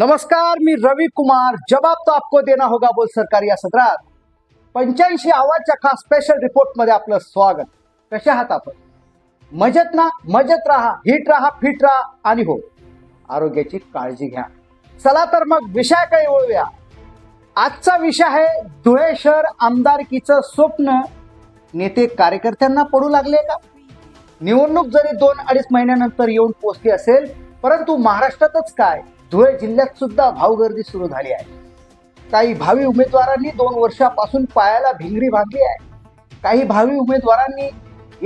नमस्कार मी रवी कुमार. जवाब तो आपको देना होगा बोल सरकार या सत्रात पंच्याऐंशी आवाजच्या खास स्पेशल रिपोर्टमध्ये आपलं स्वागत. कशा आहात आपण? मजेत ना? मजेत राहा. हिट राहा फिट राहा आणि हो. आरोग्याची काळजी घ्या. चला तर मग विषयाकडे वळूया. आजचा विषय आहे धुळे शहर आमदारकीचं स्वप्न. नेते कार्यकर्त्यांना पडू लागले का? निवडणूक जरी दोन अडीच महिन्यानंतर येऊन पोचली असेल परंतु महाराष्ट्रातच काय? धुळे जिल्ह्यात सुद्धा भावगर्दी सुरू झाली आहे. काही भावी उमेदवारांनी दोन वर्षापासून पायाला भिंगरी बांधली आहे. काही भावी उमेदवारांनी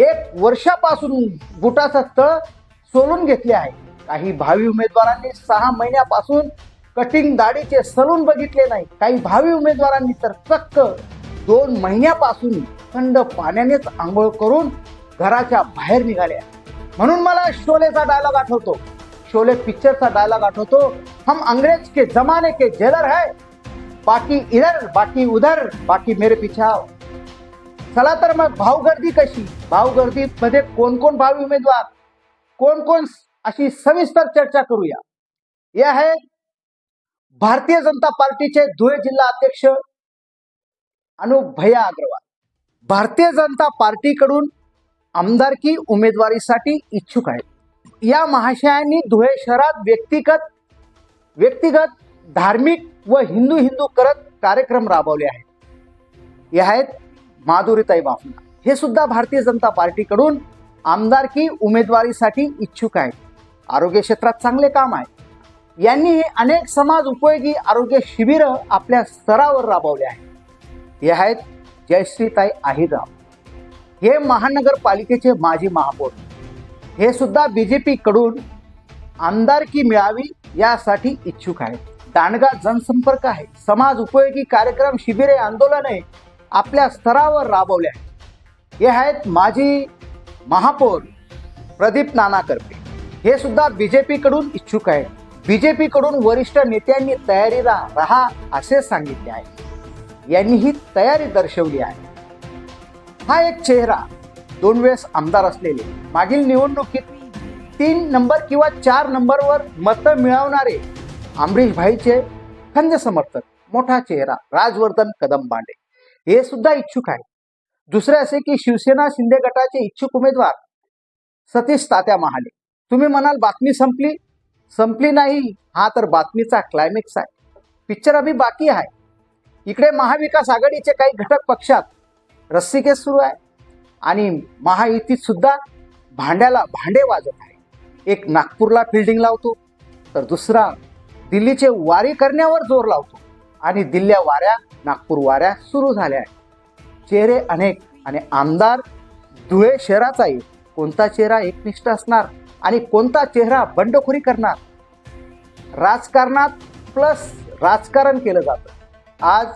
एक वर्षापासून बुटाचा तळ सोलून घेतले आहे. काही भावी उमेदवारांनी सहा महिन्यापासून कटिंग दाढीचे सलून बघितले नाही. काही भावी उमेदवारांनी तर चक्क दोन महिन्यापासून थंड पाण्यानेच आंघोळ करून घराच्या बाहेर निघाल्या. म्हणून मला शोलेचा डायलॉग आठवतो. शोले पिक्चरचा डायलॉग आठवतो. हम अंग्रेज के जमाने के जेलर है। बाकी इधर बाकी उधर बाकी मेरे पीछे आओ। चला तर मग भावगर्दी कशी? भावगर्दी मध्ये कोण कोण भावी उमेदवार? कोण कोण अशी सविस्तर चर्चा करूया? हे आहेत भारतीय जनता पार्टीचे धुळे जिल्हा अध्यक्ष अनुप भैया अग्रवाल. भारतीय जनता पार्टीकडून आमदारकी उमेदवारीसाठी इच्छुक आहेत. या महाशयांनी धुळे शहरात व्यक्तिगत व्यक्तिगत धार्मिक व हिंदू हिंदू करत कार्यक्रम राबवले आहेत. हे आहेत माधुरीताई बाफना हे सुद्धा भारतीय जनता पार्टीकडून आमदारकी उमेदवारीसाठी इच्छुक आहेत. आरोग्य क्षेत्रात चांगले काम आहे. यांनी अनेक समाज उपयोगी आरोग्य शिबिरं आपल्या स्तरावर राबवले आहेत. हे आहेत जयश्रीताई आहिरराव. हे महानगरपालिकेचे माजी महापौर. हे सुद्धा बीजेपी कडून आमदारकी मिळावी यासाठी इच्छुक आहेत. दांडगा जनसंपर्क आहे. समाज उपयोगी कार्यक्रम शिबिरे आंदोलने आपल्या स्तरावर राबवले आहेत. हे आहेत माजी महापौर प्रदीप नाना करपे. हे सुद्धा बी जे पीकडून इच्छुक आहेत. जे पीकडून वरिष्ठ नेत्यांनी तयारीला राहा असे सांगितले आहे. यांनी ही तयारी दर्शवली आहे. हा एक चेहरा दोन वेळेस आमदार असलेले. मागील निवडणुकीत तीन नंबर किंवा चार नंबरवर मतं मिळवणारे अमरीश भाईचे खंज समर्थक मोठा चेहरा राजवर्धन कदम बांडे हे सुद्धा इच्छुक आहे दुसरे असे की शिवसेना शिंदे गटाचे इच्छुक उमेदवार सतीश तात्या महाले. तुम्ही म्हणाल बातमी संपली? संपली नाही. हा तर बातमीचा क्लायमॅक्स आहे. पिक्चर अभि बाकी आहे. इकडे महाविकास आघाडीचे काही घटक पक्षात रस्सीकेस सुरू आहे. आणि महायुतीत सुद्धा भांड्याला भांडे वाजत आहे. एक नागपूरला फिल्डिंग लावतो तर दुसरा दिल्लीचे वारी करण्यावर जोर लावतो आणि दिल्ल्या वाऱ्या नागपूर वाऱ्या सुरू झाल्या आहेत. चेहरे अनेक आणि आमदार धुळे शहराचाही कोणता चेहरा एकनिष्ठ असणार आणि कोणता चेहरा बंडखोरी करणार? राजकारणात प्लस राजकारण केलं जातं. आज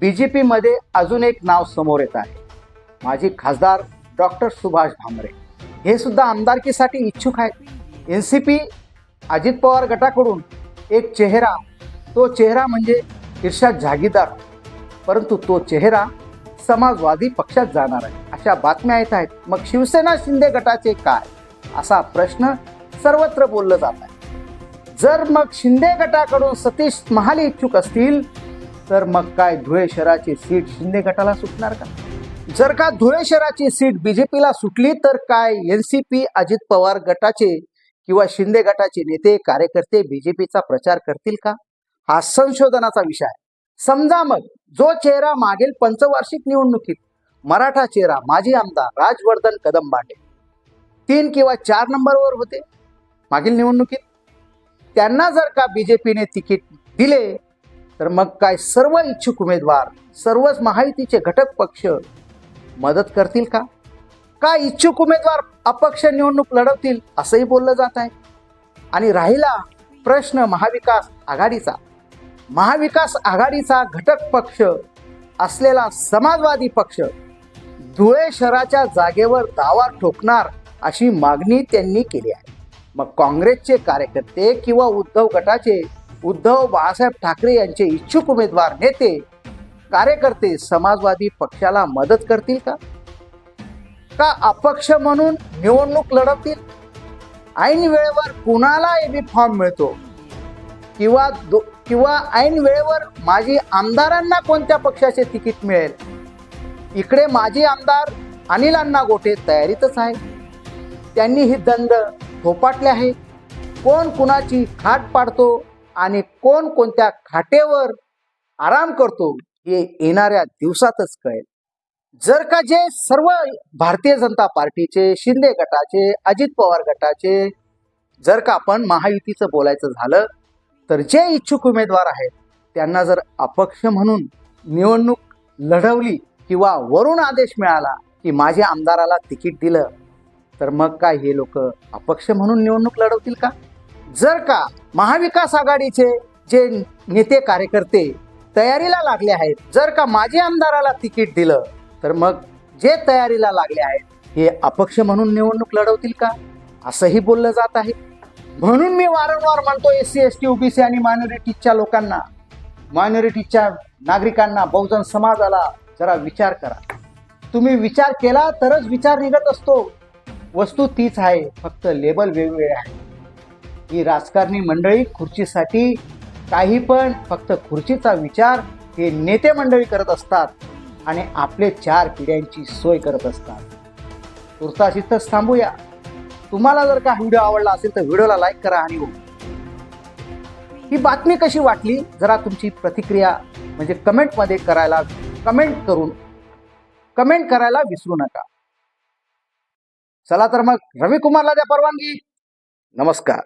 बी जे पीमध्ये अजून एक नाव समोर येत आहे. माजी खासदार डॉक्टर सुभाष भामरे. हे सुद्धा आमदारकीसाठी इच्छुक आहेत. N C P Ajit Pawar गटाकडून एक चेहरा तो चेहरा म्हणजे इर्षाद जागीदार परंतु तो चेहरा समाजवादी पक्षात जाणार आहे अशा बातम्या येत आहेत. मग शिवसेना शिंदे गटाचे काय? असा प्रश्न सर्वत्र बोललं जात आहे. जर मग शिंदे गटाकडून सतीश महाले इच्छुक असतील तर मग काय धुळे शहराची सीट शिंदे गटाला सुटणार का? जर का धुळे शहराची सीट बीजेपीला सुटली तर काय N C P Ajit Pawar गटाचे किंवा शिंदे गटाचे नेते कार्यकर्ते बीजेपीचा प्रचार करतील का? हा संशोधनाचा विषय आहे. समजा मग जो चेहरा मागील पंचवार्षिक निवडणुकीत मराठा चेहरा माजी आमदार राजवर्धन कदम बांडे तीन किंवा चार नंबरवर होते मागील निवडणुकीत त्यांना जर का बीजेपीने तिकीट दिले तर मग काय सर्व इच्छुक उमेदवार सर्वच महायुतीचे घटक पक्ष मदत करतील का? का इच्छुक उमेदवार अपक्ष निवडणूक लढवतील असंही बोललं जात आहे. आणि राहिला प्रश्न महाविकास आघाडीचा. महाविकास आघाडीचा घटक पक्ष असलेला समाजवादी पक्ष धुळे शहराच्या जागेवर दावा ठोकणार अशी मागणी त्यांनी केली आहे. मग काँग्रेसचे कार्यकर्ते किंवा उद्धव गटाचे उद्धव बाळासाहेब ठाकरे यांचे इच्छुक उमेदवार नेते कार्यकर्ते समाजवादी पक्षाला मदत करतील का? का अपक्ष म्हणून निवडणूक लढवतील? ऐन वेळेवर कुणाला एबी फॉर्म मिळतो? किंवा दो किंवा ऐन वेळेवर माजी आमदारांना कोणत्या पक्षाचे तिकीट मिळेल? इकडे माजी आमदार अनिल अण्णा गोटे तयारीतच आहे त्यांनी ही दंड थोपाटले आहे. कोण कुणाची खाट पाडतो आणि कोण कोणत्या खाटेवर आराम करतो? येणाऱ्या दिवसातच कळेल. जर का जे सर्व भारतीय जनता पार्टीचे शिंदे गटाचे अजित पवार गटाचे जर का आपण महायुतीचं बोलायचं झालं तर जे इच्छुक उमेदवार आहेत त्यांना जर अपक्ष म्हणून निवडणूक लढवली किंवा वरून आदेश मिळाला की माझ्या आमदाराला तिकीट दिलं तर मग काय हे लोक अपक्ष म्हणून निवडणूक लढवतील का? जर का महाविकास आघाडीचे जे नेते कार्यकर्ते तयारीला लागले आहेत. जर का माजी आमदाराला तिकीट दिलं तर मग जे तयारीला लागले आहेत हे अपक्ष म्हणून निवडणूक लढवतील का? असंही बोललं जात आहे. म्हणून मी वारंवार म्हणतो S C S T OBC आणि मायनॉरिटीजच्या लोकांना मायनॉरिटीजच्या नागरिकांना बहुजन समाजाला जरा विचार करा. तुम्ही विचार केला तरच विचार निघत असतो. वस्तू तीच आहे फक्त लेबल वेगवेगळे आहे. ही राजकारणी मंडळी खुर्चीसाठी काही पण फक्त खुर्चीचा विचार हे नेते मंडळी करत असतात आणि आपले चार पिढ्यांची सोय करत असतात. तुर्तास इथंच थांबूया. तुम्हाला जर का व्हिडिओ आवडला असेल तर व्हिडिओला लाईक करा आणि हो. ही बातमी कशी वाटली? जरा तुमची प्रतिक्रिया म्हणजे कमेंटमध्ये करायला कमेंट करून कमेंट करायला विसरू नका. चला तर मग रवी कुमारला द्या परवानगी. नमस्कार.